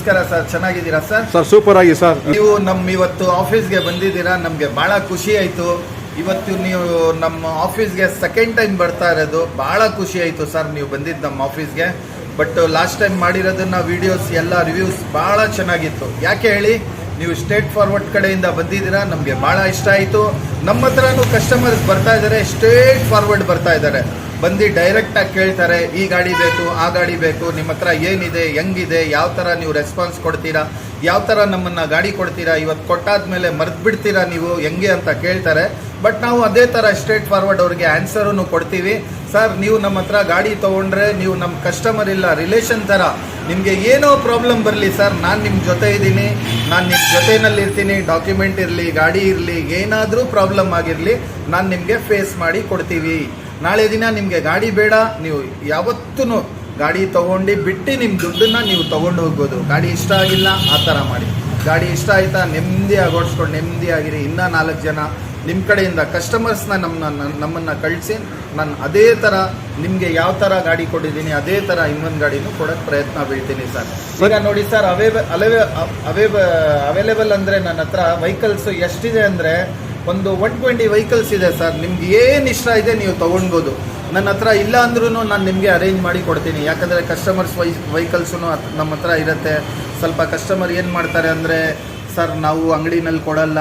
ನಮಸ್ಕಾರ ಸರ್ ಚೆನ್ನಾಗಿದ್ದೀರಾ sir? Sir super ಆಗಿ ಸರ್. ನೀವು ನಮ್ಮ ಇವತ್ತು ಆಫೀಸ್ಗೆ ಬಂದಿದ್ದೀರಾ ನಮಗೆ ಬಹಳ ಖುಷಿ ಆಯಿತು. ಇವತ್ತು ನೀವು ನಮ್ಮ ಆಫೀಸ್ಗೆ ಸೆಕೆಂಡ್ ಟೈಮ್ ಬರ್ತಾ ಇರೋದು ಬಹಳ ಖುಷಿ ಆಯಿತು ಸರ್ ನೀವು ಬಂದಿದ್ದು ನಮ್ಮ ಆಫೀಸ್ಗೆ ಬಟ್ ಲಾಸ್ಟ್ ಟೈಮ್ ಮಾಡಿರೋದನ್ನ ವಿಡಿಯೋಸ್ ಎಲ್ಲ ರಿವ್ಯೂಸ್ ಬಹಳ ಚೆನ್ನಾಗಿತ್ತು. ಯಾಕೆ ಹೇಳಿ? ನೀವು ಸ್ಟೇಟ್ ಫಾರ್ವರ್ಡ್ ಕಡೆಯಿಂದ ಬಂದಿದ್ದೀರಾ ನಮಗೆ ಬಹಳ ಇಷ್ಟ ಆಯಿತು. ನಮ್ಮ ಹತ್ರನೂ ಕಸ್ಟಮರ್ಸ್ ಬರ್ತಾ ಇದ್ದಾರೆ ಸ್ಟೇಟ್ ಫಾರ್ವರ್ಡ್ ಬರ್ತಾ ಇದ್ದಾರೆ ಬಂದು ಡೈರೆಕ್ಟಾಗಿ ಕೇಳ್ತಾರೆ, ಈ ಗಾಡಿ ಬೇಕು, ಆ ಗಾಡಿ ಬೇಕು, ನಿಮ್ಮ ಹತ್ರ ಏನಿದೆ, ಹೆಂಗಿದೆ, ಯಾವ ಥರ ನೀವು ರೆಸ್ಪಾನ್ಸ್ ಕೊಡ್ತೀರಾ, ಯಾವ ಥರ ನಮ್ಮನ್ನು ಗಾಡಿ ಕೊಡ್ತೀರಾ, ಇವತ್ತು ಕೊಟ್ಟಾದ್ಮೇಲೆ ಮರೆತು ಬಿಡ್ತೀರಾ ನೀವು, ಹೆಂಗೆ ಅಂತ ಕೇಳ್ತಾರೆ. ಬಟ್ ನಾವು ಅದೇ ಥರ ಸ್ಟ್ರೇಟ್ ಫಾರ್ವರ್ಡ್ ಅವ್ರಿಗೆ ಆನ್ಸರನ್ನು ಕೊಡ್ತೀವಿ. ಸರ್ ನೀವು ನಮ್ಮ ಹತ್ರ ಗಾಡಿ ತೊಗೊಂಡ್ರೆ, ನೀವು ನಮ್ಮ ಕಸ್ಟಮರ್ ಇಲ್ಲ ರಿಲೇಷನ್ ಥರ ನಿಮಗೆ ಏನೋ ಪ್ರಾಬ್ಲಮ್ ಬರಲಿ ಸರ್ ನಾನು ನಿಮ್ಮ ಜೊತೆ ಇದ್ದೀನಿ, ನಾನು ನಿಮ್ಮ ಜೊತೆಯಲ್ಲಿ ಇರ್ತೀನಿ ಡಾಕ್ಯುಮೆಂಟ್ ಇರಲಿ, ಗಾಡಿ ಇರಲಿ, ಏನಾದರೂ ಪ್ರಾಬ್ಲಮ್ ಆಗಿರಲಿ, ನಾನು ನಿಮಗೆ ಫೇಸ್ ಮಾಡಿ ಕೊಡ್ತೀವಿ. ನಾಳೆ ದಿನ ನಿಮಗೆ ಗಾಡಿ ಬೇಡ, ನೀವು ಯಾವತ್ತೂ ಗಾಡಿ ತೊಗೊಂಡು ಬಿಟ್ಟು ನಿಮ್ಮ ದುಡ್ಡನ್ನ ನೀವು ತೊಗೊಂಡು ಹೋಗ್ಬೋದು. ಗಾಡಿ ಇಷ್ಟ ಆಗಿಲ್ಲ, ಆ ಥರ ಮಾಡಿ. ಗಾಡಿ ಇಷ್ಟ ಆಯ್ತಾ ನೆಮ್ಮದಿಯಾಗಿ ಓಡಿಸ್ಕೊಂಡು ನೆಮ್ಮದಿಯಾಗಿರಿ ಇನ್ನೂ ನಾಲ್ಕು ಜನ ನಿಮ್ಮ ಕಡೆಯಿಂದ ಕಸ್ಟಮರ್ಸ್ನ ನಮ್ಮನ್ನ ನಮ್ಮನ್ನು ಕಳಿಸಿ, ನಾನು ಅದೇ ಥರ ನಿಮಗೆ ಯಾವ ಥರ ಗಾಡಿ ಕೊಟ್ಟಿದ್ದೀನಿ, ಅದೇ ಥರ ಇನ್ನೊಂದು ಗಾಡಿನೂ ಕೊಡೋಕ್ಕೆ ಪ್ರಯತ್ನ ಬೀಳ್ತೀನಿ ಸರ್. ಈಗ ನೋಡಿ ಸರ್, ಅವೇಬ ಅಲೆವೆ ಅವೇಬ, ಅವೈಲೇಬಲ್ ಅಂದರೆ ನನ್ನ ಹತ್ರ ವೆಹಿಕಲ್ಸು ಎಷ್ಟಿದೆ ಅಂದರೆ ಒಂದು ಒನ್ ಟ್ವೆಂಟಿ ವೆಹಿಕಲ್ಸ್ ಇದೆ ಸರ್. ನಿಮ್ಗೆ ಏನು ಇಷ್ಟ ಇದೆ ನೀವು ತೊಗೊಳ್ಬೋದು ನನ್ನ ಹತ್ರ ಇಲ್ಲ ಅಂದ್ರೂ ನಾನು ನಿಮಗೆ ಅರೇಂಜ್ ಮಾಡಿ ಕೊಡ್ತೀನಿ. ಯಾಕಂದರೆ ಕಸ್ಟಮರ್ಸ್ ವೈ ವೆಹಿಕಲ್ಸು ನಮ್ಮ ಹತ್ರ ಇರುತ್ತೆ. ಸ್ವಲ್ಪ ಕಸ್ಟಮರ್ ಏನು ಮಾಡ್ತಾರೆ ಅಂದರೆ, ಸರ್, ನಾವು ಅಂಗಡಿನಲ್ಲಿ ಕೊಡಲ್ಲ.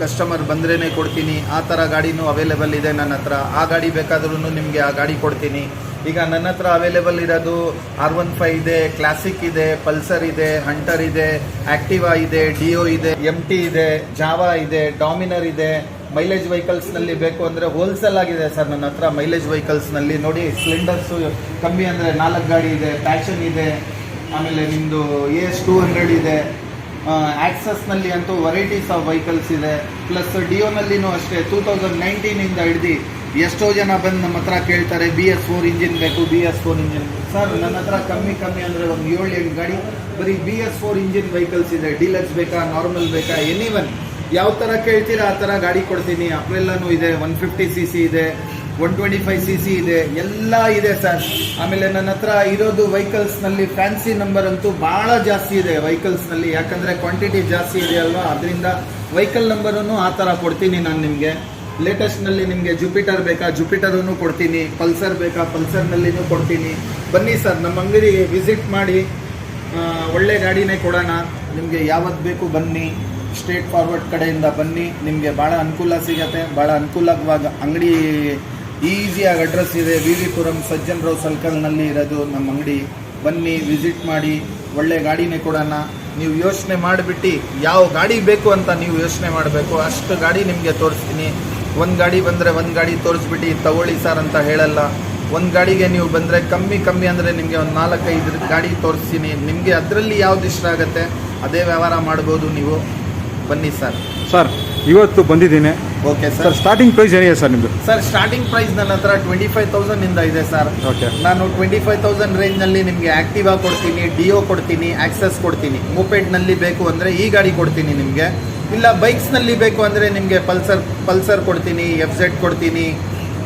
ಕಸ್ಟಮರ್ ಬಂದ್ರೇ ಕೊಡ್ತೀನಿ. ಆ ಥರ ಗಾಡಿನೂ ಅವೈಲೇಬಲ್ ಇದೆ ನನ್ನ ಹತ್ರ. ಆ ಗಾಡಿ ಬೇಕಾದ್ರೂ ನಿಮಗೆ ಆ ಗಾಡಿ ಕೊಡ್ತೀನಿ. ಈಗ ನನ್ನ ಹತ್ರ ಅವೈಲೇಬಲ್ ಇರೋದು ಆರ್ ಒನ್ ಫೈವ್ ಇದೆ ಕ್ಲಾಸಿಕ್ ಇದೆ ಪಲ್ಸರ್ ಇದೆ ಹಂಟರ್ ಇದೆ ಆಕ್ಟಿವಾ ಇದೆ ಡಿಯೋ ಇದೆ ಎಂ ಟಿ ಇದೆ ಜಾವಾ ಇದೆ ಡಾಮಿನರ್ ಇದೆ. ಮೈಲೇಜ್ ವೆಹಿಕಲ್ಸ್ನಲ್ಲಿ ಬೇಕು ಅಂದರೆ ಹೋಲ್ಸೇಲ್ ಆಗಿದೆ ಸರ್ ನನ್ನ ಹತ್ರ ಮೈಲೇಜ್ ವೆಹಿಕಲ್ಸ್ನಲ್ಲಿ ನೋಡಿ ಸ್ಪ್ಲೆಂಡರ್ಸು ಕಮ್ಮಿ ಅಂದರೆ ನಾಲ್ಕು ಗಾಡಿ ಇದೆ ಪ್ಯಾಷನ್ ಇದೆ, ಆಮೇಲೆ ನಿಮ್ಮದು ಎ ಎಸ್ ಟೂ ಹಂಡ್ರೆಡ್ ಇದೆ. ಆಕ್ಸಸ್ನಲ್ಲಿ ಅಂತೂ ವೆರೈಟೀಸ್ ಆಫ್ ವೆಹಿಕಲ್ಸ್ ಇದೆ. ಪ್ಲಸ್ ಡಿಯೋನಲ್ಲಿನೂ ಅಷ್ಟೇ ಟೂ ತೌಸಂಡ್ ನೈನ್ಟೀನಿಂದ ಹಿಡ್ದು ಎಷ್ಟೋ ಜನ ಬಂದು ನಮ್ಮ ಹತ್ರ ಕೇಳ್ತಾರೆ ಬಿ ಎಸ್ ಫೋರ್ ಇಂಜಿನ್ ಬೇಕು B S four engine sir ನನ್ನ ಹತ್ರ ಕಮ್ಮಿ ಕಮ್ಮಿ ಅಂದರೆ ಒಂದು ಏಳು ಎಂಟು ಗಾಡಿ, ಬರೀ B S four engine vehicles ಇದೆ ಡೀಲಕ್ಸ್ ಬೇಕಾ ನಾರ್ಮಲ್ ಬೇಕಾ ಎನಿ ಒನ್ ಯಾವ ಥರ ಕೇಳ್ತೀರಾ, ಆ ಥರ ಗಾಡಿ ಕೊಡ್ತೀನಿ. ಅಪ್ರೆಲ್ಲನೂ ಇದೆ ಒನ್ ಫಿಫ್ಟಿ ಸಿ ಸಿ ಇದೆ one twenty five C C ಇದೆ, ಎಲ್ಲ ಇದೆ ಸರ್ ಆಮೇಲೆ ನನ್ನ ಹತ್ರ ಇರೋದು ವೆಹಿಕಲ್ಸ್ನಲ್ಲಿ ಫ್ಯಾನ್ಸಿ ನಂಬರ್ ಅಂತೂ ಭಾಳ ಜಾಸ್ತಿ ಇದೆ ವೆಹಿಕಲ್ಸ್ನಲ್ಲಿ ಯಾಕಂದರೆ ಕ್ವಾಂಟಿಟಿ ಜಾಸ್ತಿ ಇದೆ ಅಲ್ವಾ? ಅದರಿಂದ ವೆಹಿಕಲ್ ನಂಬರನ್ನು ಆ ಥರ ಕೊಡ್ತೀನಿ ನಾನು ನಿಮಗೆ. ಲೇಟೆಸ್ಟ್ನಲ್ಲಿ ನಿಮಗೆ ಜುಪಿಟರ್ ಬೇಕಾ? ಜುಪಿಟರನ್ನು ಕೊಡ್ತೀನಿ. ಪಲ್ಸರ್ ಬೇಕಾ? ಪಲ್ಸರ್ನಲ್ಲಿನೂ ಕೊಡ್ತೀನಿ. ಬನ್ನಿ ಸರ್, ನಮ್ಮ ಅಂಗಡಿಗೆ ವಿಸಿಟ್ ಮಾಡಿ ಒಳ್ಳೆ ಗಾಡಿನೇ ಕೊಡೋಣ. ನಿಮಗೆ ಯಾವತ್ತು ಬೇಕು ಬನ್ನಿ. ಸ್ಟ್ರೇಟ್ ಫಾರ್ವರ್ಡ್ ಕಡೆಯಿಂದ ಬನ್ನಿ. ನಿಮಗೆ ಭಾಳ ಅನುಕೂಲ ಸಿಗತ್ತೆ. ಭಾಳ ಅನುಕೂಲವಾಗ ಅಂಗಡಿ ಈಸಿಯಾಗಿ ಅಡ್ರೆಸ್ ಇದೆ. ವಿ ವಿ ಪುರಂ ಸಜ್ಜನ್ ರಾವ್ ಸರ್ಕಲ್ನಲ್ಲಿ ಇರೋದು ನಮ್ಮ ಅಂಗಡಿ. ಬನ್ನಿ ವಿಸಿಟ್ ಮಾಡಿ, ಒಳ್ಳೆ ಗಾಡಿನೇ ಕೊಡೋಣ. ನೀವು ಯೋಚನೆ ಮಾಡಿಬಿಟ್ಟು, ಯಾವ ಗಾಡಿ ಬೇಕು ಅಂತ ನೀವು ಯೋಚನೆ ಮಾಡಬೇಕು. ಅಷ್ಟು ಗಾಡಿ ನಿಮಗೆ ತೋರಿಸ್ತೀನಿ. ಒಂದು ಗಾಡಿ ಬಂದರೆ ಒಂದು ಗಾಡಿ ತೋರಿಸ್ಬಿಟ್ಟು ತಗೊಳ್ಳಿ ಸರ್ ಅಂತ ಹೇಳಲ್ಲ. ಒಂದು ಗಾಡಿಗೆ ನೀವು ಬಂದರೆ ಕಮ್ಮಿ ಕಮ್ಮಿ ಅಂದರೆ ನಿಮಗೆ ಒಂದು ನಾಲ್ಕೈದು ಗಾಡಿ ತೋರಿಸ್ತೀನಿ. ನಿಮಗೆ ಅದರಲ್ಲಿ ಯಾವ್ದು ಇಷ್ಟ ಆಗುತ್ತೆ ಅದೇ ವ್ಯವಹಾರ ಮಾಡ್ಬೋದು ನೀವು. ಬನ್ನಿ ಸರ್. ಸರ್ ಇವತ್ತು ಬಂದಿದ್ದೀನಿ. ಓಕೆ ಸರ್ ಸ್ಟಾರ್ಟಿಂಗ್ ಪ್ರೈಸ್ ಏನಿದೆ ಸರ್ ನಿಮ್ಮದು ಸರ್ ಸ್ಟಾರ್ಟಿಂಗ್ ಪ್ರೈಸ್ ನನ್ನ ಹತ್ರ ಟ್ವೆಂಟಿ ಫೈವ್ ತೌಸಂಡಿಂದ ಇದೆ ಸರ್. ಓಕೆ ನಾನು ಟ್ವೆಂಟಿ ಫೈವ್ ತೌಸಂಡ್ ರೇಂಜ್ನಲ್ಲಿ ನಿಮಗೆ ಆ್ಯಕ್ಟಿವಾ ಕೊಡ್ತೀನಿ ಡಿಯೋ ಕೊಡ್ತೀನಿ ಆಕ್ಸೆಸ್ ಕೊಡ್ತೀನಿ. ಮೂಪೆಡ್ನಲ್ಲಿ ಬೇಕು ಅಂದರೆ ಈ ಗಾಡಿ ಕೊಡ್ತೀನಿ ನಿಮಗೆ. ಇಲ್ಲ ಬೈಕ್ಸ್ನಲ್ಲಿ ಬೇಕು ಅಂದರೆ ನಿಮಗೆ ಪಲ್ಸರ್ ಪಲ್ಸರ್ ಕೊಡ್ತೀನಿ ಎಫ್ ಜೆಡ್ ಕೊಡ್ತೀನಿ,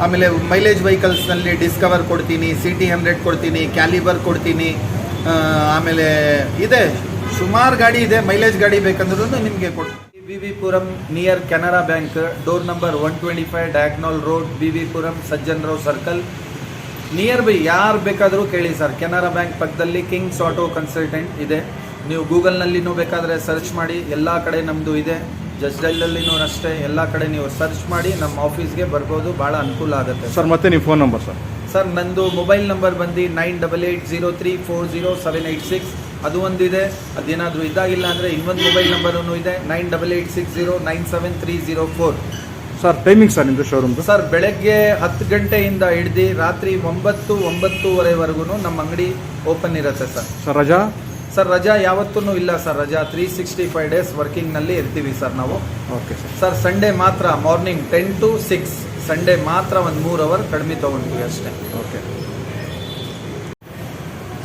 ಆಮೇಲೆ ಮೈಲೇಜ್ ವೆಹಿಕಲ್ಸ್ನಲ್ಲಿ ಡಿಸ್ಕವರ್ ಕೊಡ್ತೀನಿ ಸಿ ಟಿ ಹಂಡ್ರೆಡ್ ಕೊಡ್ತೀನಿ ಕ್ಯಾಲಿಬರ್ ಕೊಡ್ತೀನಿ ಆಮೇಲೆ ಇದೆ. ಸುಮಾರು ಗಾಡಿ ಇದೆ ಮೈಲೇಜ್ ಗಾಡಿ ಬೇಕಂದ್ರೂ ನಿಮಗೆ ಕೊಡ್ತೀನಿ. B V Puram near Canara bank door number one twenty five diagonal road B V Puram Sajjan Rao circle near by ಯಾರು ಬೇಕಾದರೂ ಕೇಳಿ ಸರ್ ಕೆನರಾ ಬ್ಯಾಂಕ್ ಪಕ್ಕದಲ್ಲಿ ಕಿಂಗ್ಸ್ ಆಟೋ ಕನ್ಸಲ್ಟೆಂಟ್ ಇದೆ. ನೀವು ಗೂಗಲ್ನಲ್ಲಿನೂ ಬೇಕಾದರೆ ಸರ್ಚ್ ಮಾಡಿ ಎಲ್ಲ ಕಡೆ ನಮ್ಮದು ಇದೆ. ಜಸ್ಟಲ್ಲಿನೂ ಅಷ್ಟೇ ಎಲ್ಲ ಕಡೆ ನೀವು ಸರ್ಚ್ ಮಾಡಿ ನಮ್ಮ ಆಫೀಸ್ಗೆ ಬರ್ಬೋದು ಭಾಳ ಅನುಕೂಲ ಆಗುತ್ತೆ ಸರ್. ಮತ್ತೆ ನಿಮ್ಮ ಫೋನ್ ನಂಬರ್ ಸರ್? ಸರ್ ನಂದು ಮೊಬೈಲ್ ನಂಬರ್ ಬಂದು nine double eight zero three four zero seven eight six. ಅದು ಒಂದಿದೆ ಅದೇನಾದರೂ ಇದಾಗಿಲ್ಲ ಅಂದರೆ ಇನ್ನೊಂದು ಮೊಬೈಲ್ ನಂಬರೂ ಇದೆ nine double eight six zero nine seven three zero four. Sir timing sir ನಿಮ್ಮದು ಶೋರೂಮ್ದು ಸರ್ ಬೆಳಗ್ಗೆ ಹತ್ತು ಗಂಟೆಯಿಂದ ಹಿಡ್ದು ರಾತ್ರಿ ಒಂಬತ್ತು ಒಂಬತ್ತೂವರೆವರೆಗೂ ನಮ್ಮ ಅಂಗಡಿ ಓಪನ್ ಇರುತ್ತೆ ಸರ್. ಸರ್ ರಜಾ? ಸರ್ ರಜಾ ಯಾವತ್ತೂ ಇಲ್ಲ ಸರ್. ರಜಾ ತ್ರೀ ಸಿಕ್ಸ್ಟಿ ಫೈವ್ ಡೇಸ್ ವರ್ಕಿಂಗ್ನಲ್ಲಿ ಇರ್ತೀವಿ ಸರ್ ನಾವು. Okay sir. ಸರ್ ಸಂಡೇ ಮಾತ್ರ morning ten to six Sunday ಮಾತ್ರ ಒಂದು ಮೂರು ಅವರ್ ಕಡಿಮೆ ತೊಗೊಂಡ್ವಿ ಅಷ್ಟೇ. ಓಕೆ.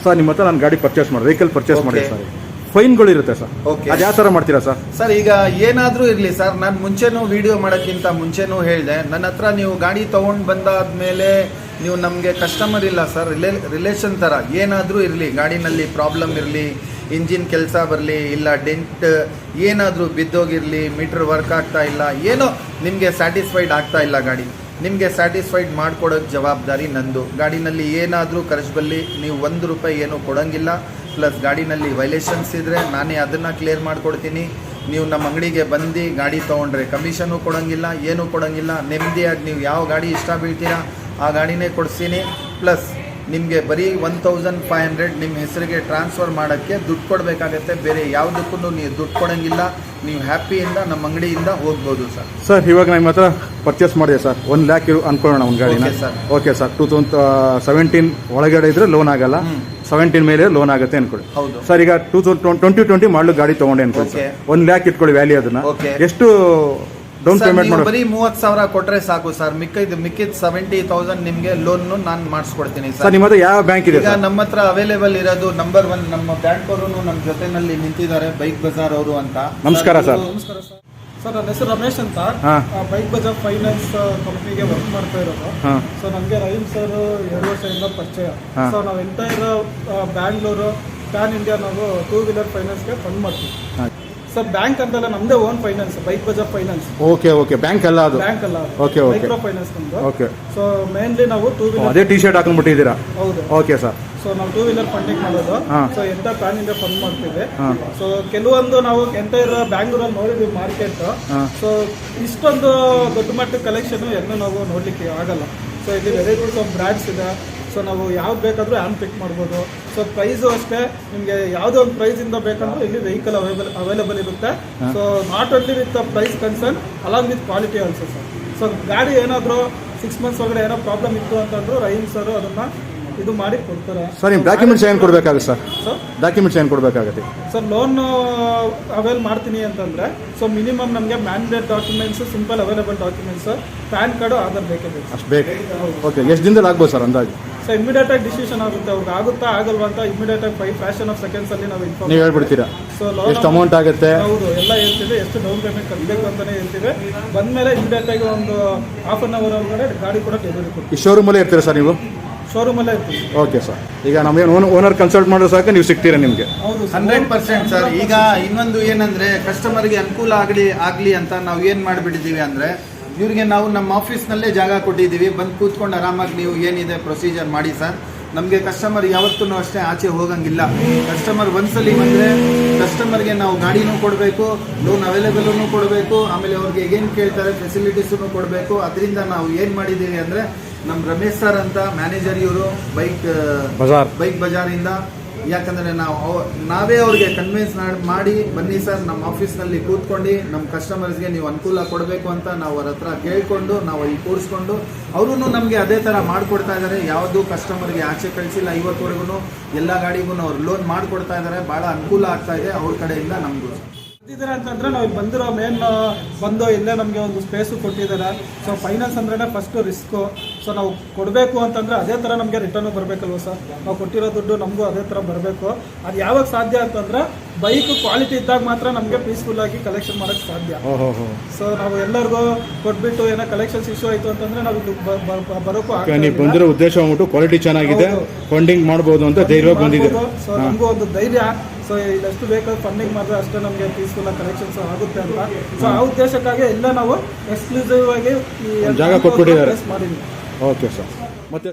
ಸರ್ ನಿಮ್ಮ ಹತ್ರ ನಾನು ಗಾಡಿ ಪರ್ಚೇಸ್ ಮಾಡಿ ವೆಹಿಕಲ್ ಪರ್ಚೇಸ್ ಮಾಡಿ. ಸರ್. ಫೈನ್ಗಳು ಇರುತ್ತೆ ಸರ್. ಓಕೆ ಅದು ಯಾವ ಥರ ಮಾಡ್ತೀರಾ ಸರ್? ಸರ್ ಈಗ ಏನಾದರೂ ಇರಲಿ ಸರ್. ನಾನು ಮುಂಚೆನೂ ವಿಡಿಯೋ ಮಾಡೋಕ್ಕಿಂತ ಮುಂಚೆನೂ ಹೇಳಿದೆ. ನನ್ನ ಹತ್ರ ನೀವು ಗಾಡಿ ತೊಗೊಂಡು ಬಂದಾದ್ಮೇಲೆ ನೀವು ನಮಗೆ ಕಸ್ಟಮರ್ ಇಲ್ಲ ಸರ್ ರಿಲೇ ರಿಲೇಷನ್ ಥರ ಏನಾದರೂ ಇರಲಿ, ಗಾಡಿನಲ್ಲಿ ಪ್ರಾಬ್ಲಮ್ ಇರಲಿ ಇಂಜಿನ್ ಕೆಲಸ ಬರಲಿ, ಇಲ್ಲ ಡೆಂಟ್ ಏನಾದರೂ ಬಿದ್ದೋಗಿರಲಿ ಮೀಟ್ರ್ ವರ್ಕ್ ಆಗ್ತಾ ಇಲ್ಲ, ಏನೋ ನಿಮಗೆ ಸ್ಯಾಟಿಸ್ಫೈಡ್ ಆಗ್ತಾ ಇಲ್ಲ ಗಾಡಿ. ನಿಮಗೆ ಸ್ಯಾಟಿಸ್ಫೈಡ್ ಮಾಡ್ಕೊಡೋಕ್ಕೆ ಜವಾಬ್ದಾರಿ ನಂದು. ಗಾಡಿನಲ್ಲಿ ಏನಾದರೂ ಖರ್ಚಲ್ಲಿ ನೀವು ಒಂದು ರೂಪಾಯಿ ಏನೂ ಕೊಡೋಂಗಿಲ್ಲ ಪ್ಲಸ್ ಗಾಡಿನಲ್ಲಿ ವೈಲೇಷನ್ಸ್ ಇದ್ದರೆ ನಾನೇ ಅದನ್ನು ಕ್ಲಿಯರ್ ಮಾಡಿಕೊಡ್ತೀನಿ. ನೀವು ನಮ್ಮ ಅಂಗಡಿಗೆ ಬಂದು ಗಾಡಿ ತೊಗೊಂಡ್ರೆ ಕಮಿಷನು ಕೊಡೋಂಗಿಲ್ಲ, ಏನೂ ಕೊಡೋಂಗಿಲ್ಲ, ನೆಮ್ಮದಿಯಾಗಿ ನೀವು ಯಾವ ಗಾಡಿ ಇಷ್ಟ ಬೀಳ್ತೀರಾ ಆ ಗಾಡಿನೇ ಕೊಡಿಸ್ತೀನಿ ಪ್ಲಸ್ ನಿಮಗೆ ಬರೀ ಒನ್ ತೌಸಂಡ್ ಫೈವ್ ಹಂಡ್ರೆಡ್ ನಿಮ್ಮ ಹೆಸರಿಗೆ ಟ್ರಾನ್ಸ್ಫರ್ ಮಾಡೋಕ್ಕೆ ದುಡ್ಡು ಕೊಡಬೇಕಾಗತ್ತೆ. ಬೇರೆ ಯಾವುದಕ್ಕೂ ನೀವು ದುಡ್ಡು ಕೊಡೋಂಗಿಲ್ಲ. ನೀವು ಹ್ಯಾಪಿಯಿಂದ ನಮ್ಮ ಅಂಗಡಿಯಿಂದ ಹೋಗ್ಬೋದು ಸರ್. ಸರ್ ಇವಾಗ ನಿಮ್ಮ ಹತ್ರ ಪರ್ಚೇಸ್ ಮಾಡಿದೆ ಸರ್. ಒಂದು ಲ್ಯಾಕ್ ಅನ್ಕೊಳ್ಳೋಣ ಒಂದು ಗಾಡಿನ. Sir. Okay sir. Two thousand seventeen ಒಳಗಡೆ ಇದ್ರೆ ಲೋನ್ ಆಗಲ್ಲ. ಸೆವೆಂಟೀನ್ ಮೇಲೆ ಲೋನ್ ಆಗುತ್ತೆ ಅನ್ಕೊಳ್ಳಿ. ಹೌದು. ಸರ್ ಈಗ two thousand twenty twenty model ಗಾಡಿ ತೊಗೊಂಡೆ ಅನ್ಕೊಳ್ಳಿ ಒನ್ ಲ್ಯಾಕ್ ಇಟ್ಕೊಳ್ಳಿ ವ್ಯಾಲ್ಯೂ ಅದನ್ನ. ಎಷ್ಟು ಡೌನ್ ಸರ್, ಪೇಮೆಂಟ್ ನೀವು ಮಾಡೋದು ಬರೀ ಮೂವತ್ತು ಸಾವಿರ ಕೊಟ್ರೆ ಸಾಕು ಸರ್ ಮಿಕ್ಕಿದ ಮಿಕ್ಕಿದ ಸೆವೆಂಟಿ ತೌಸಂಡ್ ನಿಮಗೆ ಲೋನ್ ನಾನು ಮಾಡಿಸ್ಕೊಡ್ತೀನಿ ಸರ್ ಸರ್ ನಿಮ್ಮ ಹತ್ರ ಯಾವ ಬ್ಯಾಂಕ್ ಇದೆ ಈಗ ಸರ್ ನಮ್ಮ ಹತ್ರ ಅವೈಲೇಬಲ್ ಇರೋದು ನಂಬರ್ ಒನ್ ನಮ್ಮ ಬ್ಯಾಂಕ್ ಅವರು ನಮ್ಮ ಜೊತೆನಲ್ಲಿ ನಿಂತಿದ್ದಾರೆ ಬೈಕ್ ಬಜಾರ್ ಅವರು ಅಂತ. ನಮಸ್ಕಾರ ಸರ್ ನಮಸ್ಕಾರ ಸರ್ ಸರ್ ನನ್ನ ಹೆಸರು ರಮೇಶ್ ಅಂತ. ಹಾ. ಬೈಕ್ ಬಜಾರ್ ಫೈನಾನ್ಸ್ ಕಂಪ್ನಿಗೆ ವರ್ಕ್ ಮಾಡ್ತಾ ಇರೋದು. ಹಾಂ. ಸೊ ನಮಗೆ ರಹೀಮ್ ಸರ್ ಎರಡು ವರ್ಷದಿಂದ ಪರಿಚಯ. ಹಾ. ಸೊ ನಾವು ಎಂಟೈರ್ ಬ್ಯಾಂಗ್ಳೂರು ಪ್ಯಾನ್ ಇಂಡಿಯಾ ನಾವು ಟೂ ವೀಲರ್ ಫೈನಾನ್ಸ್ಗೆ ಫಂಡ್ ಮಾಡ್ತೀವಿ. ಸರ್ ಬ್ಯಾಂಕ್ ಅಂತಲ್ಲ ನಮ್ದೇ own finance Bike Bazaar finance okay okay bank ಅಲ್ಲ ಅದು. ಬ್ಯಾಂಕ್ ಅಲ್ಲ ಓಕೆ ಓಕೆ ಮೈಕ್ರೋ ಫೈನಾನ್ಸ್ ನಮ್ದು. ಓಕೆ ಸೊ ಮೇನ್ಲಿ ನಾವು ಟೂ ವೀಲರ್ ಅದೇ ಟಿ ಶರ್ಟ್ ಹಾಕೊಂಡ್ಬಿಟ್ಟಿದ್ದೀರಾ? ಹೌದು. ಓಕೆ ಸರ್ ಸೊ ನಾವು ಟೂ ವೀಲರ್ ಫಂಡಿಂಗ್ ಮಾಡೋದು. ಸೊ ಎಂತ ಪ್ಲಾನ್ ಇಂದ ಫಂಡ್ ಮಾಡ್ತೀವಿ. ಸೊ ಕೆಲವೊಂದು ನಾವು ಎಂಟೈರ್ ಬ್ಯಾಂಗ್ಳೂರಲ್ಲಿ ನೋಡಿದ್ವಿ ಮಾರ್ಕೆಟ್. ಸೊ ಇಷ್ಟೊಂದು ದೊಡ್ಡ ಮಟ್ಟದ ಕಲೆಕ್ಷನ್ ಎಲ್ಲೂ ನಾವು ನೋಡ್ಲಿಕ್ಕೆ ಆಗಲ್ಲ. ಸೊ ಇಲ್ಲಿ ವೆರೈಟೀಸ್ ಆಫ್ ಬ್ರ್ಯಾಂಡ್ಸ್ ಇದೆ. ಸೊ ನಾವು ಯಾವ್ದು ಬೇಕಾದರೂ ಹ್ಯಾಂಡ್ ಪಿಕ್ ಮಾಡ್ಬೋದು. ಸೊ ಪ್ರೈಸು ಅಷ್ಟೇ. ನಿಮಗೆ ಯಾವುದೋ ಒಂದು ಪ್ರೈಸಿಂದ ಬೇಕಂದ್ರೆ ಇಲ್ಲಿ ವೆಹಿಕಲ್ ಅವೈಬಲ್ ಅವೈಲೇಬಲ್ ಇರುತ್ತೆ. So not only with price concern along with quality also sir so ಗಾಡಿ ಏನಾದರೂ ಸಿಕ್ಸ್ ಮಂತ್ಸ್ ಒಳಗಡೆ ಏನೋ ಪ್ರಾಬ್ಲಮ್ ಇತ್ತು ಅಂತಂದ್ರೆ ರೈನ್ ಸರ್ ಅದನ್ನು ಇದು ಮಾಡಿ ಕೊಡ್ತಾರೆ. ಸರ್ ನಿಮ್ಮ ಡಾಕ್ಯುಮೆಂಟ್ಸ್ ಏನು ಕೊಡಬೇಕಾಗುತ್ತೆ ಸರ್ ಸರ್ ಡಾಕ್ಯುಮೆಂಟ್ಸ್ ಏನು ಕೊಡಬೇಕಾಗುತ್ತೆ? ಸರ್ ಲೋನ್ ಅವೈಲ್ ಮಾಡ್ತೀನಿ ಅಂತಂದ್ರೆ ಸೊ ಮಿನಿಮಮ್ ನಮಗೆ mandate documents simple available documents pan card Aadhaar ಬೇಕೇ ಬೇಕು. ಅಷ್ಟು ಬೇಕು. ಓಕೆ ಎಷ್ಟು ದಿನದಲ್ಲಿ ಆಗ್ಬೋದು ಸರ್ ಅಂದಾಜು? ಸೊ ಇಮಿಡಿಯೇಟ್ ಆಗಿ ಡಿಸಿಷನ್ ಆಗುತ್ತೆ. ಅವ್ರಿಗೆ ಆಗುತ್ತಾ ಆಗಲ್ವಾ ಅಂತ ಇಮಿಡಿಯೇಟ್ ಆಗಿ ಫೈವ್ ಫ್ಯಾಷನ್ ಆಫ್ ಸೆಕೆಂಡ್ಸ್ ಅಲ್ಲಿ ನಾವು ಇನ್ಫಾರ್ಮ್ ನೀವು ಹೇಳ್ಬಿಡ್ತೀರಾ? ಸೊ ಲೋನ್ ಎಷ್ಟು ಅಮೌಂಟ್ ಆಗುತ್ತೆ? ಹೌದು ಎಲ್ಲ ಹೇಳ್ತೀವಿ ಎಷ್ಟು ಡೌನ್ ಪೇಮೆಂಟ್ ಕಟ್ಟಬೇಕು ಅಂತಾನೆ ಹೇಳ್ತೀವಿ ಬಂದ್ಮೇಲೆ ಇಮಿಡಿಯೇಟ್ ಆಗಿ ಒಂದು ಹಾಫ್ ಅನ್ ಅವರ್ ಒಳಗಡೆ ಗಾಡಿ ಕೂಡ ಡೆಲಿವರಿ ಕೊಡ್ತೀವಿ. ಈ ಶೋರೂಮಲ್ಲೇ ಇರ್ತೀರಾ ಸರ್ ನೀವು? ಶೋರೂಮಲ್ಲೇ ಇರ್ತೀವಿ. ಓಕೆ ಸರ್ ಈಗ ನಮಗೆ ಓನರ್ ಕನ್ಸಲ್ಟ್ ಮಾಡಿದ್ರೆ ಸಾಕು ನೀವು ಸಿಗ್ತೀರಾ ನಿಮಗೆ? ಹೌದು ಸರ್ ಹಂಡ್ರೆಡ್ ಪರ್ಸೆಂಟ್ ಸರ್ ಈಗ ಇನ್ನೊಂದು ಏನಂದ್ರೆ ಕಸ್ಟಮರ್ಗೆ ಅನುಕೂಲ ಆಗಲಿ ಆಗಲಿ ಅಂತ ನಾವು ಏನು ಮಾಡಿಬಿಟ್ಟಿದ್ದೀವಿ ಅಂದರೆ ಇವ್ರಿಗೆ ನಾವು ನಮ್ಮ ಆಫೀಸ್ನಲ್ಲೇ ಜಾಗ ಕೊಟ್ಟಿದ್ದೀವಿ. ಬಂದು ಕೂತ್ಕೊಂಡು ಆರಾಮಾಗಿ ನೀವು ಏನಿದೆ ಪ್ರೊಸೀಜರ್ ಮಾಡಿ ಸರ್. ನಮಗೆ ಕಸ್ಟಮರ್ ಯಾವತ್ತೂ ಅಷ್ಟೇ ಆಚೆ ಹೋಗಂಗಿಲ್ಲ. ಕಸ್ಟಮರ್ ಒಂದ್ಸಲಿ ಬಂದರೆ ಕಸ್ಟಮರ್ಗೆ ನಾವು ಗಾಡಿನೂ ಕೊಡಬೇಕು ಲೋನ್ ಅವೈಲೇಬಲೂ ಕೊಡಬೇಕು ಆಮೇಲೆ ಅವ್ರಿಗೆ ಏನು ಕೇಳ್ತಾರೆ ಫೆಸಿಲಿಟೀಸನ್ನು ಕೊಡಬೇಕು. ಅದರಿಂದ ನಾವು ಏನು ಮಾಡಿದ್ದೀವಿ ಅಂದರೆ ನಮ್ಮ ರಮೇಶ್ ಸರ್ ಅಂತ ಮ್ಯಾನೇಜರ್ ಇವರು ಬೈಕ್ ಬಜಾರ್. ಬೈಕ್ ಬಜಾರಿಂದ ಯಾಕಂದರೆ ನಾವು ನಾವೇ ಅವ್ರಿಗೆ ಕನ್ವಿನ್ಸ್ ಮಾಡಿ ಬನ್ನಿ ಸರ್, ನಮ್ಮ ಆಫೀಸ್ನಲ್ಲಿ ಕೂತ್ಕೊಂಡು ನಮ್ಮ ಕಸ್ಟಮರ್ಸ್ಗೆ ನೀವು ಅನುಕೂಲ ಕೊಡಬೇಕು ಅಂತ ನಾವು ಅವ್ರ ಹತ್ರ ಕೇಳಿಕೊಂಡು, ನಾವು ಅಲ್ಲಿ ಕೂರಿಸ್ಕೊಂಡು ಅವರು ನಮಗೆ ಅದೇ ಥರ ಮಾಡಿಕೊಡ್ತಾ ಇದ್ದಾರೆ ಯಾವುದೂ ಕಸ್ಟಮರ್ಗೆ ಆಚೆ ಕಳಿಸಿಲ್ಲ ಇವತ್ತುವರೆಗೂ ಎಲ್ಲ ಗಾಡಿಗೂ ಅವ್ರು ಲೋನ್ ಮಾಡಿಕೊಡ್ತಾ ಇದ್ದಾರೆ ಭಾಳ ಅನುಕೂಲ ಆಗ್ತಾ ಇದೆ. ಅವ್ರ ಕಡೆಯಿಂದ ನಮಗೂ. ಬಂದಿದ್ದಾರೆ ಅಂತಂದ್ರೆ ನಾವು ಇಲ್ಲಿ ಬಂದಿರೋ ಮೇನ್ ಬಂದು ಇಲ್ಲೇ ನಮಗೆ ಒಂದು ಸ್ಪೇಸು ಕೊಟ್ಟಿದ್ದಾರೆ. ಸೊ ಫೈನಾನ್ಸ್ ಅಂದ್ರೆ ಫಸ್ಟ್ ರಿಸ್ಕ್ ಸೊ ನಾವು ಕೊಡಬೇಕು ಅಂತಂದ್ರೆ ಅದೇ ಥರ ನಮಗೆ ರಿಟರ್ನು ಬರಬೇಕಲ್ವ ಸರ್ ನಾವು ಕೊಟ್ಟಿರೋ ದುಡ್ಡು ನಮಗೂ ಅದೇ ಥರ ಬರಬೇಕು. ಅದು ಯಾವಾಗ ಸಾಧ್ಯ ಅಂತಂದ್ರೆ ಬೈಕ್ ಕ್ವಾಲಿಟಿ ಇದ್ದಾಗ ಮಾತ್ರ ನಮಗೆ ಪೀಸ್ಫುಲ್ ಆಗಿ ಕಲೆಕ್ಷನ್ ಮಾಡೋಕ್ಕೆ ಸಾಧ್ಯ. ಸೊ ನಾವು ಎಲ್ಲರಿಗೂ ಕೊಟ್ಬಿಟ್ಟು ಏನೋ ಕಲೆಕ್ಷನ್ಸ್ ಇಶ್ಯೂ ಆಯಿತು ಅಂತಂದ್ರೆ ನಾವು ಇಲ್ಲಿ ಬ- ಬ- ಬ- ಬರೋಕ್ಕೂ ನೀವು ಬಂದಿರೋ ಉದ್ದೇಶ ಕ್ವಾಲಿಟಿ ಚೆನ್ನಾಗಿದೆ. ಫಂಡಿಂಗ್ ಮಾಡ್ಬೋದು ಅಂತ ಧೈರ್ಯ ಬಂದಿದೆ ಸೊ ನಮಗೂ ಒಂದು ಧೈರ್ಯ. ಸೊ ಇದೆಷ್ಟು ಬೇಕಾದ್ರೆ ಫಂಡಿಂಗ್ ಮಾಡಿದ್ರೆ ಅಷ್ಟೇ ನಮಗೆ ಪೀಸ್ಫುಲ್ ಕನೆಕ್ಷನ್ಸ್ ಆಗುತ್ತೆ ಅಂತ. ಸೊ ಆ ಉದ್ದೇಶಕ್ಕಾಗಿ ಎಲ್ಲ ನಾವು ಎಕ್ಸ್ಕ್ಲೂಸಿವ್ ಆಗಿ ಜಾಗ ಕೊಟ್ಬಿಟ್ಟಿದ್ದಾರೆ. ಮಾಡಿದ್ವಿ ಓಕೆ ಸರ್ ಮತ್ತೆ